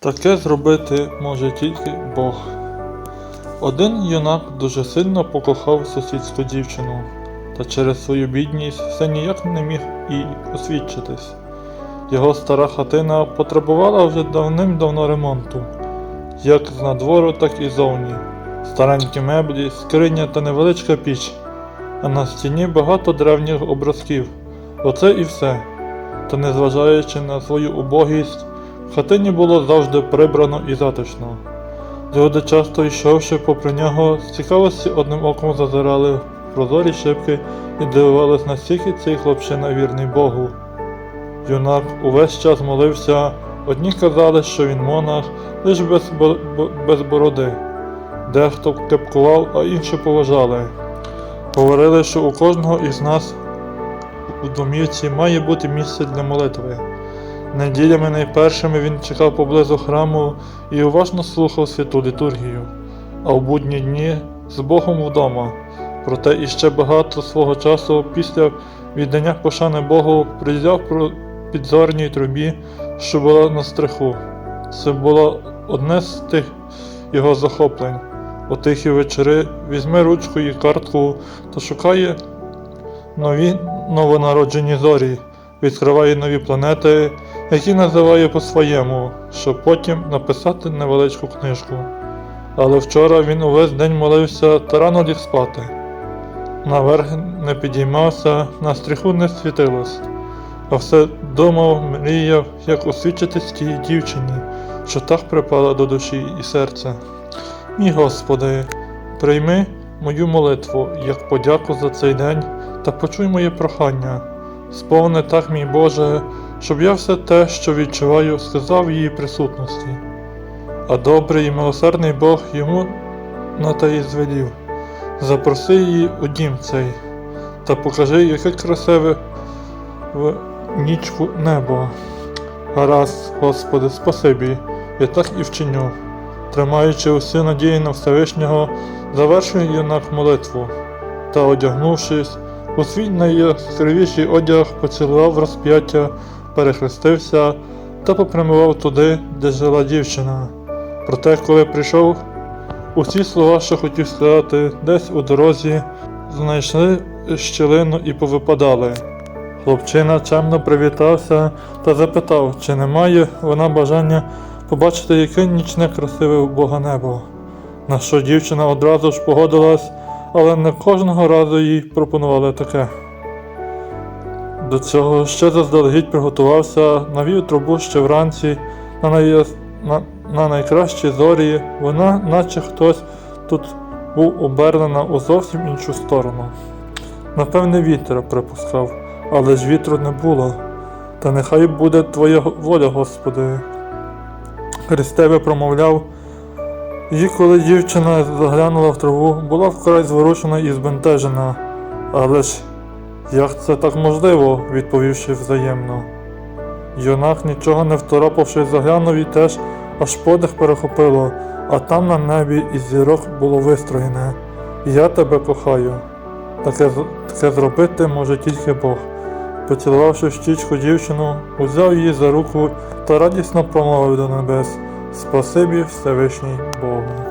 Таке зробити може тільки Бог. Один юнак дуже сильно покохав сусідську дівчину, та через свою бідність все ніяк не міг і освідчитись. Його стара хатина потребувала вже давним-давно ремонту, як з надвору, так і зовні. Старенькі меблі, скриня та невеличка піч, а на стіні багато древніх образків. Оце і все. Та незважаючи на свою убогість, хатині було завжди прибрано і затишно. Люди, часто йшовши попри нього, з цікавості одним оком зазирали в прозорі шибки і дивувались, наскільки цей хлопчина вірний Богу. Юнак увесь час молився, одні казали, що він монах, лиш без, без бороди. Дехто кепкував, а інші поважали. Говорили, що у кожного із нас у домівці має бути місце для молитви. Неділями найпершими він чекав поблизу храму і уважно слухав святу літургію, а в будні дні з Богом вдома. Проте іще багато свого часу після віддання пошани Богу приділяв про підзорній трубі, що була на стриху. Це було одне з тих його захоплень. У тихі вечори візьме ручку і картку та шукає нові новонароджені зорі, відкриває нові планети, які називає по-своєму, щоб потім написати невеличку книжку. Але вчора він увесь день молився та рано ліг спати. Наверх не підіймався, на стріху не світилось, а все думав, мріяв, як освідчитись тій дівчині, що так припала до душі і серця. Мій Господи, прийми мою молитву як подяку за цей день та почуй моє прохання. Сповни так, мій Боже, щоб я все те, що відчуваю, сказав її присутності. А добрий і милосердний Бог йому на те і звелів. Запроси її у дім цей, та покажи, яке красиве в нічку небо. Гаразд, Господи, спасибі, я так і вчиню. Тримаючи усі надії на Всевишнього, завершує юнак молитву та, одягнувшись, у свій найяскравіший одяг поцілував розп'яття, перехрестився та попрямував туди, де жила дівчина. Проте, коли прийшов, усі слова, що хотів сказати, десь у дорозі, знайшли щілину і повипадали. Хлопчина чемно привітався та запитав, чи не має вона бажання побачити, яке нічне красиве у Бога небо. На що дівчина одразу ж погодилась, але не кожного разу їй пропонували таке. До цього ще заздалегідь приготувався, навів трубу ще вранці на, найяс... на... на найкращі зорі, вона, наче хтось тут був обернена у зовсім іншу сторону. Напевне, вітер припускав, але ж вітру не було. Та нехай буде твоя воля, Господи. Христеве промовляв, і коли дівчина заглянула в траву, була вкрай зворушена і збентежена. Але ж як це так можливо, відповівши взаємно. Юнак, нічого не второпавши, заглянув і теж аж подих перехопило, а там на небі із зірок було вистроєне. Я тебе кохаю. Таке, таке зробити може тільки Бог. Поцілувавши в щічку дівчину, узяв її за руку та радісно промовив до небес Спасибі Всевишній Богу.